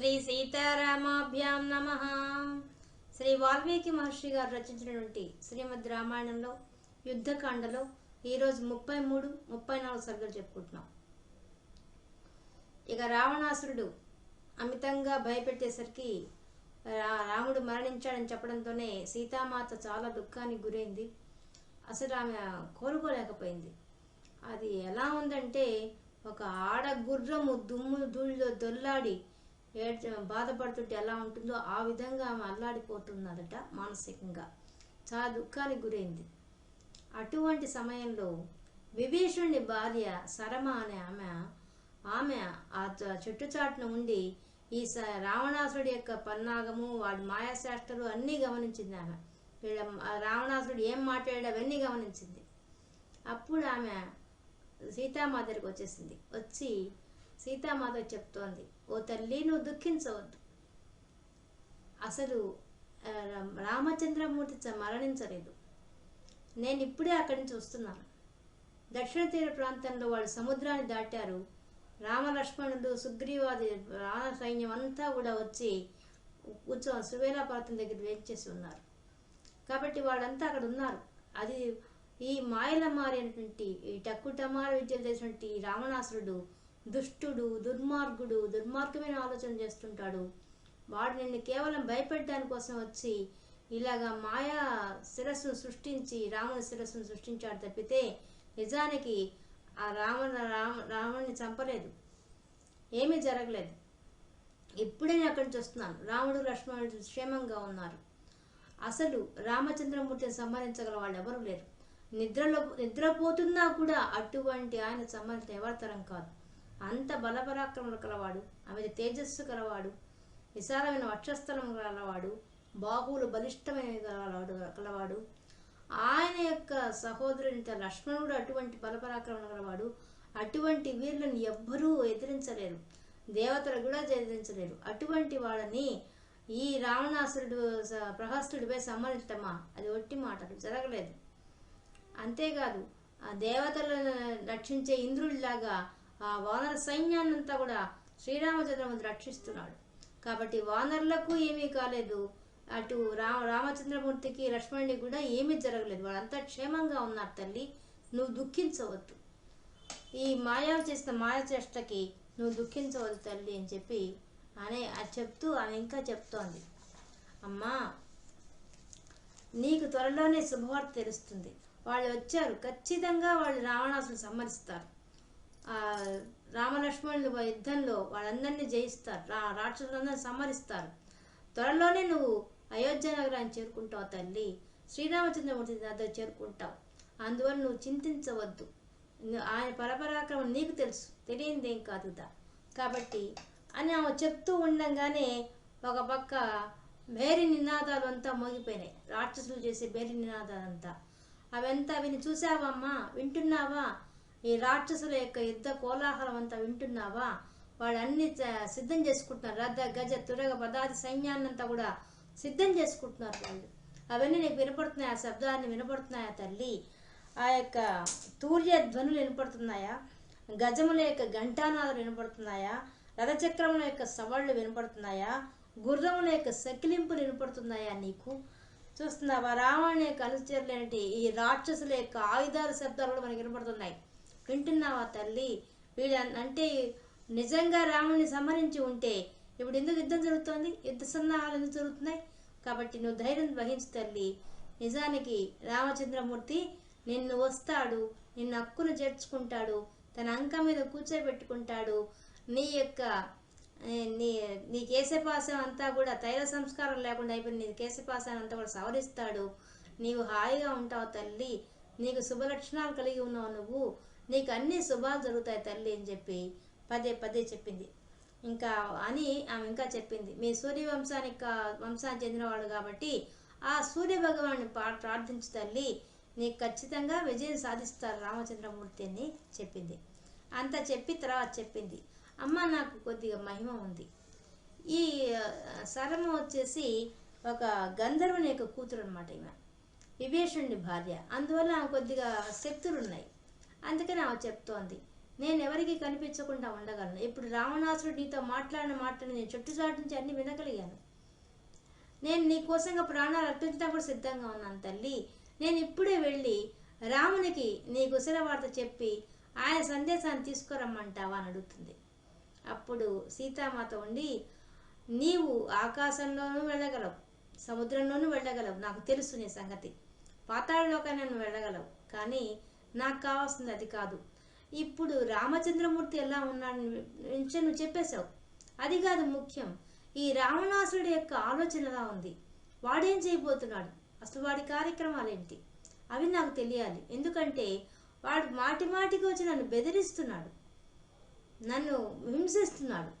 శ్రీ సీతారామాభ్యాం నమ. శ్రీ వాల్మీకి మహర్షి గారు రచించినటువంటి శ్రీమద్ రామాయణంలో యుద్ధకాండలో ఈరోజు ముప్పై మూడు ముప్పై నాలుగు సర్గలు చెప్పుకుంటున్నాం. ఇక రావణాసురుడు అమితంగా భయపెట్టేసరికి రా- రాముడు మరణించాడని చెప్పడంతోనే సీతామాత చాలా దుఃఖానికి గురైంది. అసలు ఆమె కోరుకోలేకపోయింది అది ఎలా ఉందంటే ఒక ఆడ గుర్రము దుమ్ము ధూళిలో దొల్లాడి ఏడ్చ బాధపడుతుంటే ఎలా ఉంటుందో ఆ విధంగా ఆమె అల్లాడిపోతున్నదట మానసికంగా. చాలా దుఃఖానికి గురైంది. అటువంటి సమయంలో విభీషణుడి భార్య సరమ అనే ఆమె ఆమె ఆ చ- చెట్టు చాటున ఉండి ఈ స రావణాసుడి యొక్క పన్నాగము వాడి మాయాశాస్త్రాలు అన్నీ గమనించింది ఆమె. రావణాసుడు ఆ ఏం మాట్లాడాడు అవన్నీ గమనించింది. అప్పుడు ఆమె సీతామాత దగ్గరికి వచ్చేసింది. వచ్చి సీతామాత చెప్తోంది ఓ తల్లి నువ్వు దుఃఖించవద్దు. అసలు రా- రామచంద్రమూర్తి చ- మరణించలేదు. నేను ఇప్పుడే అక్కడి నుంచి వస్తున్నాను. దక్షిణ తీర ప్రాంతంలో వాళ్ళు సముద్రాన్ని దాటారు. రామలక్ష్మణుడు సుగ్రీవాది రాణ సైన్యం అంతా కూడా వచ్చి కూర్చొని సువేలా పర్వతం దగ్గర వేంచేసి ఉన్నారు. కాబట్టి వాళ్ళంతా అక్కడ ఉన్నారు. అది ఈ మాయల మారినటువంటి ఈ టక్కుటమార విద్యలు చేసినటువంటి రావణాసురుడు దుష్టుడు దుర్మార్గుడు దుర్మార్గమైన ఆలోచన చేస్తుంటాడు. వాడు నిన్ను కేవలం భయపెట్టడాని కోసం వచ్చి ఇలాగా మాయా శిరస్సును సృష్టించి రాముని శిరస్సును సృష్టించాడు తప్పితే నిజానికి ఆ రావణ రామ రావణ్ణి చంపలేదు. ఏమీ జరగలేదు. ఇప్పుడే నేను అక్కడి నుంచి వస్తున్నాను. రాముడు లక్ష్మణుడు క్షేమంగా ఉన్నారు. అసలు రామచంద్రమూర్తిని సంహరించగల వాళ్ళు ఎవరు లేరు. నిద్రలో నిద్రపోతున్నా కూడా అటువంటి ఆయన సంహరించిన ఎవరి తరం కాదు. అంత బలపరాక్రములు కలవాడు ఆమె తేజస్సు కలవాడు విశాలమైన వక్షస్థలం గలవాడు బాహువులు బలిష్టమైన కలవాడు కలవాడు. ఆయన యొక్క సహోదరునిత లక్ష్మణుడు అటువంటి బలపరాక్రమణ గలవాడు అటువంటి వీరులను ఎవ్వరూ ఎదిరించలేరు. దేవతలు కూడా ఎదిరించలేరు. అటువంటి వాళ్ళని ఈ రావణాసురుడు స- ప్రహస్తుడిపై సంహరించటమా అది ఒట్టి మాటలు జరగలేదు. అంతేకాదు ఆ దేవతలను రక్షించే ఇంద్రుడిలాగా ఆ వానర సైన్యాన్నంతా కూడా శ్రీరామచంద్రమూర్తి రక్షిస్తున్నాడు. కాబట్టి వానరులకు ఏమీ కాలేదు. అటు రామ రామచంద్రమూర్తికి లక్ష్మణుడికి కూడా ఏమీ జరగలేదు. వాళ్ళంతా క్షేమంగా ఉన్నారు తల్లి. నువ్వు దుఃఖించవద్దు. ఈ మాయా చేసిన మాయా చేష్టకి నువ్వు దుఃఖించవద్దు తల్లి అని చెప్పి అనే అది చెప్తూ ఆమె ఇంకా చెప్తోంది. అమ్మా నీకు త్వరలోనే శుభవార్త తెలుస్తుంది. వాళ్ళు వచ్చారు. ఖచ్చితంగా వాళ్ళు రావణాసుని సంహరిస్తారు. రామలక్ష్మణులు యుద్ధంలో వాళ్ళందరినీ జయిస్తారు. రా రాక్షసులందరినీ సంహరిస్తారు. త్వరలోనే నువ్వు అయోధ్య నగరాన్ని చేరుకుంటావు తల్లి. శ్రీరామచంద్రమూర్తి దగ్గర చేరుకుంటావు. అందువల్ల నువ్వు చింతించవద్దు. ఆయన పరపరాక్రమం నీకు తెలుసు. తెలియందేం కాదుదా కాబట్టి అని ఆమె చెప్తూ ఉండగానే ఒక పక్క భేరి నినాదాలు అంతా మోగిపోయినాయి. రాక్షసులు చేసే భేరి నినాదాలంతా. అవంతా విని చూసావమ్మా వింటున్నావా? ఈ రాక్షసుల యొక్క యుద్ధ కోలాహలం అంతా వింటున్నావా? వాళ్ళు అన్ని సిద్ధం చేసుకుంటున్నారు. రథ గజ తురగ పదాది సైన్యాన్నంతా కూడా సిద్ధం చేసుకుంటున్నారు వాళ్ళు. అవన్నీ నీకు వినపడుతున్నాయా? ఆ శబ్దాన్ని వినపడుతున్నాయా తల్లి? ఆ యొక్క తూర్య ధ్వనులు వినపడుతున్నాయా? గజముల యొక్క ఘంటానాదాలు వినపడుతున్నాయా? రథచక్రముల యొక్క సవళ్ళు వినపడుతున్నాయా? గుర్రముల యొక్క సకిలింపు వినపడుతున్నాయా నీకు? చూస్తున్నావా? రావణ యొక్క అనుచరులేంటి ఈ రాక్షసుల యొక్క ఆయుధాల శబ్దాలు కూడా మనకి వినపడుతున్నాయి. వింటున్నావా తల్లి? వీళ్ళ అంటే నిజంగా రాముని సంహరించి ఉంటే ఇప్పుడు ఎందుకు యుద్ధం జరుగుతోంది? యుద్ధ సన్నాహాలు ఎందుకు జరుగుతున్నాయి? కాబట్టి నువ్వు ధైర్యం వహించు తల్లి. నిజానికి రామచంద్రమూర్తి నిన్ను వస్తాడు నిన్ను హక్కును చేర్చుకుంటాడు తన అంక మీద కూర్చోబెట్టుకుంటాడు. నీ యొక్క నీ నీ కేశపాసం అంతా కూడా తైల సంస్కారం లేకుండా అయిపోయి నీ కేశపాసం అంతా కూడా సవరిస్తాడు. నీవు హాయిగా ఉంటావు తల్లి. నీకు శుభలక్షణాలు కలిగి ఉన్నావు నువ్వు. నీకు అన్ని శుభాలు జరుగుతాయి తల్లి అని చెప్పి పదే పదే చెప్పింది. ఇంకా అని ఆమె ఇంకా చెప్పింది. మీ సూర్య వంశానికి వంశానికి చెందినవాడు కాబట్టి ఆ సూర్య భగవాన్ని పా- ప్రార్థించు తల్లి. నీకు ఖచ్చితంగా విజయం సాధిస్తారు రామచంద్రమూర్తి అని చెప్పింది. అంత చెప్పి తర్వాత చెప్పింది. అమ్మ నాకు కొద్దిగా మహిమ ఉంది. ఈ ఆ, సరమ వచ్చేసి ఒక గంధర్వుని యొక్క కూతురు అనమాట ఈమె. విభీషణుడి భార్య. అందువల్ల ఆమె కొద్దిగా శక్తులు ఉన్నాయి అందుకని ఆమె చెప్తోంది నేను ఎవరికి కనిపించకుండా ఉండగలను. ఇప్పుడు రావణాసుడు నీతో మాట్లాడిన మాటను నేను చుట్టుచాటు నుంచి అన్ని వినగలిగాను. నేను నీ కోసంగా ప్రాణాలు అర్పించడం కూడా సిద్ధంగా ఉన్నాను తల్లి. నేను ఇప్పుడే వెళ్ళి రామునికి నీ కుశల వార్త చెప్పి ఆయన సందేశాన్ని తీసుకురమ్మంటావా? అని అడుగుతుంది. అప్పుడు సీతామాత ఉండి నీవు ఆకాశంలోనూ వెళ్ళగలవు సముద్రంలోనూ వెళ్ళగలవు. నాకు తెలుసు నీ సంగతి. పాతాళలోకైనా నువ్వు వెళ్ళగలవు. కానీ నాకు కావాల్సింది అది కాదు. ఇప్పుడు రామచంద్రమూర్తి ఎలా ఉన్నాడు విషయం నువ్వు చెప్పేశావు. అది కాదు ముఖ్యం. ఈ రావణాసురుడి యొక్క ఆలోచన ఎలా ఉంది? వాడేం చేయబోతున్నాడు? అసలు వాడి కార్యక్రమాలు ఏంటి? అవి నాకు తెలియాలి. ఎందుకంటే వాడు మాటి మాటికి వచ్చి నన్ను బెదిరిస్తున్నాడు. నన్ను హింసిస్తున్నాడు.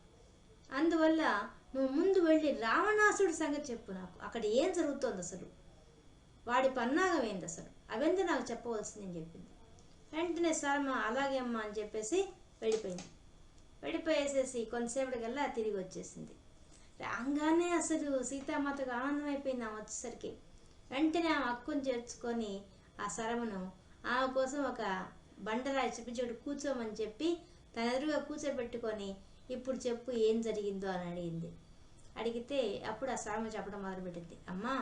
అందువల్ల నువ్వు ముందు వెళ్ళి రావణాసుడి సంగతి చెప్పు నాకు. అక్కడ ఏం జరుగుతోంది అసలు? వాడి పన్నాగం ఏంది అసలు? అవెంత నాకు చెప్పవలసిందని చెప్పింది. వెంటనే సరమ్మ అలాగే అమ్మా అని చెప్పేసి వెళ్ళిపోయింది. వెళ్ళిపోయేసేసి కొంతసేపటికల్లా తిరిగి వచ్చేసింది. రాగానే అసలు సీతామాతకు ఆనందం అయిపోయింది ఆమె వచ్చేసరికి. వెంటనే ఆమె అక్కును చేర్చుకొని ఆ సరమను ఆమె కోసం ఒక బండరాయి చూపించి కూర్చోమని చెప్పి తన ఎదురుగా కూర్చోబెట్టుకొని ఇప్పుడు చెప్పు ఏం జరిగిందో అని అడిగింది. అడిగితే అప్పుడు ఆ సరమ చెప్పడం మొదలుపెట్టింది. అమ్మా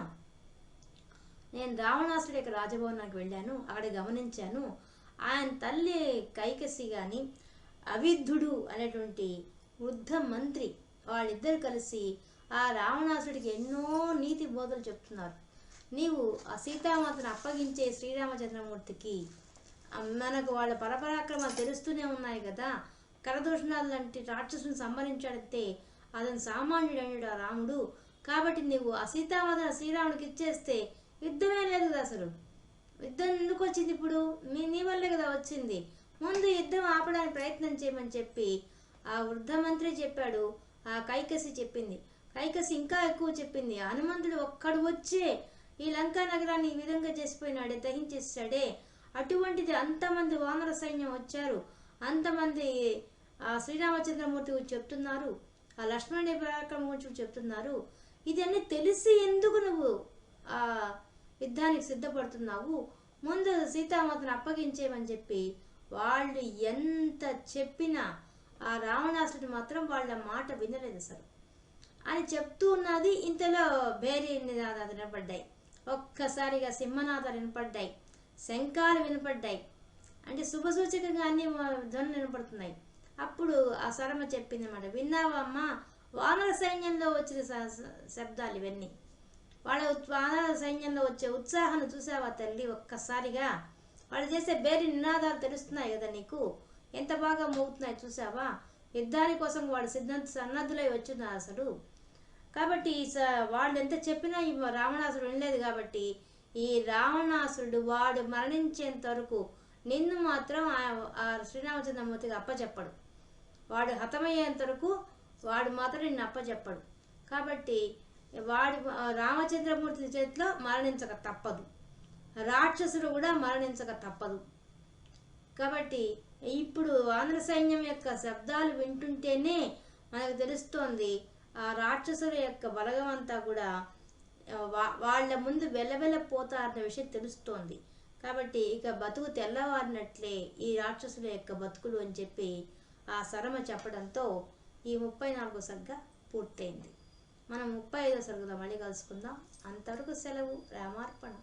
నేను రావణాసుడి యొక్క రాజభవనానికి వెళ్ళాను అక్కడ గమనించాను ఆయన తల్లి కైకసి కానీ అవిద్ధుడు అనేటువంటి వృద్ధ మంత్రి వాళ్ళిద్దరు కలిసి ఆ రావణాసుడికి ఎన్నో నీతి బోధలు చెప్తున్నారు. నీవు ఆ సీతామాతను అప్పగించే శ్రీరామచంద్రమూర్తికి మనకు వాళ్ళ పరపరాక్రమాలు తెలుస్తూనే ఉన్నాయి కదా. కరదూషణాలు లాంటి రాక్షసుని సంహరించాడితే అతను సామాన్యుడైనడు ఆ రాముడు. కాబట్టి నువ్వు ఆ సీతామాతను శ్రీరాముడికి ఇచ్చేస్తే యుద్ధమే లేదు కదా అసలు. యుద్ధం ఎందుకు వచ్చింది ఇప్పుడు? మీ నీ వల్లే కదా వచ్చింది. ముందు యుద్ధం ఆపడానికి ప్రయత్నం చేయమని చెప్పి ఆ వృద్ధ మంత్రి చెప్పాడు. ఆ కైకసి చెప్పింది. కైకసి ఇంకా ఎక్కువ చెప్పింది. హనుమంతుడు ఒక్కడు వచ్చే ఈ లంకా నగరాన్ని ఈ విధంగా చేసిపోయినాడే దహించేస్తాడే. అటువంటిది అంతమంది వానర సైన్యం వచ్చారు. అంతమంది ఆ శ్రీరామచంద్రమూర్తి గురించి చెప్తున్నారు. ఆ లక్ష్మణుడి పరాక్రమం గురించి చెప్తున్నారు. ఇదన్నీ తెలిసి ఎందుకు నువ్వు ఆ యుద్ధానికి సిద్ధపడుతున్నావు. ముందు సీతామాతను అప్పగించేయమని చెప్పి వాళ్ళు ఎంత చెప్పినా ఆ రావణాసుడు మాత్రం వాళ్ళ మాట వినలేదు అసలు. అని చెప్తూ ఉన్నది ఇంతలో భేరీ నినాదాలు వినపడ్డాయి. ఒక్కసారిగా సింహనాదాలు వినపడ్డాయి. శంఖాలు వినపడ్డాయి. అంటే శుభసూచకంగా అన్ని ధ్వనులు వినపడుతున్నాయి. అప్పుడు ఆ సరమ చెప్పింది అనమాట విన్నావా అమ్మా? వానర సైన్యంలో వచ్చిన శబ్దాలు ఇవన్నీ. వాళ్ళ ఉత్- సైన్యంలో వచ్చే ఉత్సాహాన్ని చూసావా తల్లి ఒక్కసారిగా? వాళ్ళు చేసే బేరి నినాదాలు తెలుస్తున్నాయి కదా నీకు? ఎంత బాగా మోగుతున్నాయి చూసావా? యుద్ధాని కోసం వాడు సిద్ధ సన్నద్ధులై వచ్చున్నారు అసలు. కాబట్టి ఈ స- వాళ్ళు ఎంత చెప్పినా ఈ రావణాసుడు వినలేదు కాబట్టి ఈ రావణాసురుడు వాడు మరణించేంత వరకు నిన్ను మాత్రం ఆ- ఆ శ్రీరామచంద్రమూర్తికి అప్పచెప్పడు వాడు హతమయ్యేంత వరకు వాడు మాత్రం నిన్ను అప్పచెప్పడు కాబట్టి వాడి రామచంద్రమూర్తి చేతిలో మరణించక తప్పదు. రాక్షసుడు కూడా మరణించక తప్పదు. కాబట్టి ఇప్పుడు ఆంధ్ర సైన్యం యొక్క శబ్దాలు వింటుంటేనే మనకు తెలుస్తోంది ఆ రాక్షసుల యొక్క బలగం అంతా కూడా వా- వాళ్ళ ముందు వెళ్ళవెళ్ళపోతారన్న విషయం తెలుస్తోంది. కాబట్టి ఇక బతుకు తెల్లవారినట్లే ఈ రాక్షసుల యొక్క బతుకులు అని చెప్పి ఆ సరమ చెప్పడంతో ఈ ముప్పై నాలుగో సగ్గ పూర్తయింది. మనం ముప్పై ఐదో సరుగులో మళ్ళీ కలుసుకుందాం. అంతవరకు సెలవు రామార్పణ.